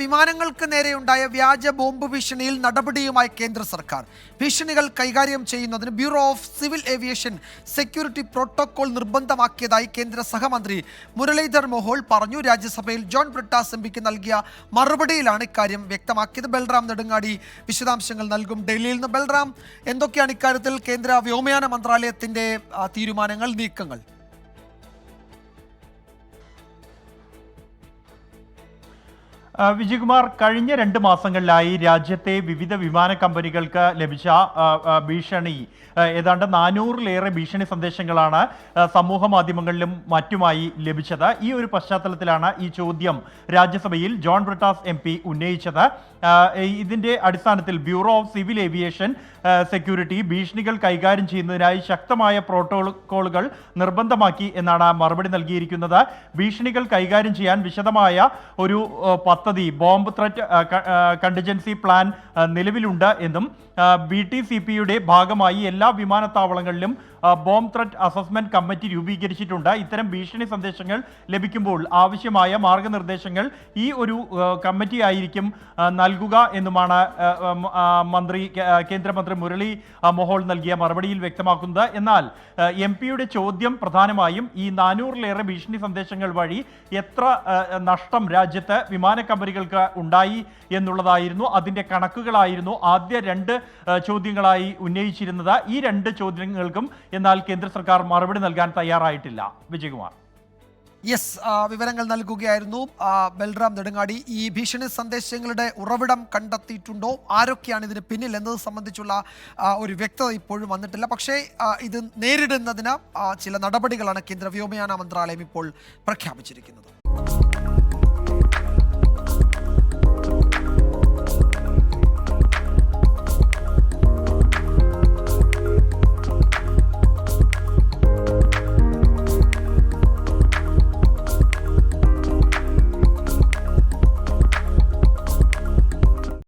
വിമാനങ്ങൾക്ക് നേരെയുണ്ടായ വ്യാജ ബോംബ് ഭീഷണിയിൽ നടപടിയുമായി കേന്ദ്ര സർക്കാർ. ഭീഷണികൾ കൈകാര്യം ചെയ്യുന്നതിന് bureau of civil aviation security protocol നിർബന്ധമാക്കിയതായി കേന്ദ്ര സഹമന്ത്രി മുരളീധർ മോഹോൾ പറഞ്ഞു. രാജ്യസഭയിൽ ജോൺ ബ്രിട്ടാസ് എം പിക്ക് നൽകിയ മറുപടിയിലാണ് ഇക്കാര്യം വ്യക്തമാക്കിയത്. ബൽറാം നെടുങ്ങാടി വിശദാംശങ്ങൾ നൽകും. ഡൽഹിയിൽ നിന്ന് ബൽറാം എന്തൊക്കെയാണ് ഇക്കാര്യത്തിൽ കേന്ദ്ര വ്യോമയാന മന്ത്രാലയത്തിന്റെ തീരുമാനങ്ങൾ നീക്കങ്ങൾ? വിജയകുമാർ കഴിഞ്ഞ രണ്ട് മാസങ്ങളിലായി രാജ്യത്തെ വിവിധ വിമാന കമ്പനികൾക്ക് ലഭിച്ച ഭീഷണി ഏതാണ്ട് നാനൂറിലേറെ ഭീഷണി സന്ദേശങ്ങളാണ് സമൂഹ മാധ്യമങ്ങളിലും മറ്റുമായി ലഭിച്ചത്. ഈ ഒരു പശ്ചാത്തലത്തിലാണ് ഈ ചോദ്യം രാജ്യസഭയിൽ ജോൺ ബ്രിട്ടാസ് എം ഉന്നയിച്ചത്. ഇതിന്റെ അടിസ്ഥാനത്തിൽ bureau of civil aviation security ഭീഷണികൾ കൈകാര്യം ചെയ്യുന്നതിനായി ശക്തമായ പ്രോട്ടോകോളുകൾ നിർബന്ധമാക്കി എന്നാണ് മറുപടി നൽകിയിരിക്കുന്നത്. ഭീഷണികൾ കൈകാര്യം ചെയ്യാൻ വിശദമായ ഒരു പദ്ധതി ബോംബ് ത്രെറ്റ് കണ്ടിജൻസി പ്ലാൻ നിലവിലുണ്ട് എന്നും ബി ടി സി പിയുടെ ഭാഗമായി എല്ലാ വിമാനത്താവളങ്ങളിലും ബോംബ് ത്രെറ്റ് അസസ്മെന്റ് കമ്മിറ്റി രൂപീകരിച്ചിട്ടുണ്ട്. ഇത്തരം ഭീഷണി സന്ദേശങ്ങൾ ലഭിക്കുമ്പോൾ ആവശ്യമായ മാർഗനിർദ്ദേശങ്ങൾ ഈ ഒരു കമ്മിറ്റി ആയിരിക്കും നൽകുക എന്നുമാണ് മന്ത്രി ആ, മന്ത്രി മുരളി മോഹോൾ നൽകിയ മറുപടിയിൽ വ്യക്തമാക്കുന്നത് എന്നാൽ എം പിയുടെ ചോദ്യം പ്രധാനമായും ഈ നാനൂറിലേറെ ഭീഷണി സന്ദേശങ്ങൾ വഴി എത്ര നഷ്ടം രാജ്യത്ത് വിമാന കമ്പനികൾക്ക് ഉണ്ടായി എന്നുള്ളതായിരുന്നു അതിന്റെ കണക്കുകളായിരുന്നു ആദ്യ രണ്ട് ചോദ്യങ്ങളായി ഉന്നയിച്ചിരുന്നത്. ഈ രണ്ട് ചോദ്യങ്ങൾക്കും എന്നാൽ കേന്ദ്ര സർക്കാർ മറുപടി നൽകാൻ തയ്യാറായിട്ടില്ല. വിജയകുമാർ. യെസ് വിവരങ്ങൾ നൽകുകയായിരുന്നു. ബൽറാം നെടുങ്ങാടി ഈ ഭീഷണി സന്ദേശങ്ങളുടെ ഉറവിടം കണ്ടെത്തിയിട്ടുണ്ടോ? ആരൊക്കെയാണ് ഇതിന് പിന്നിൽ എന്നത് സംബന്ധിച്ചുള്ള ഒരു വ്യക്തത ഇപ്പോഴും വന്നിട്ടില്ല. പക്ഷേ ഇത് നേരിടുന്നതിന് ചില നടപടികളാണ് കേന്ദ്ര വ്യോമയാന മന്ത്രാലയം ഇപ്പോൾ പ്രഖ്യാപിച്ചിരിക്കുന്നത്.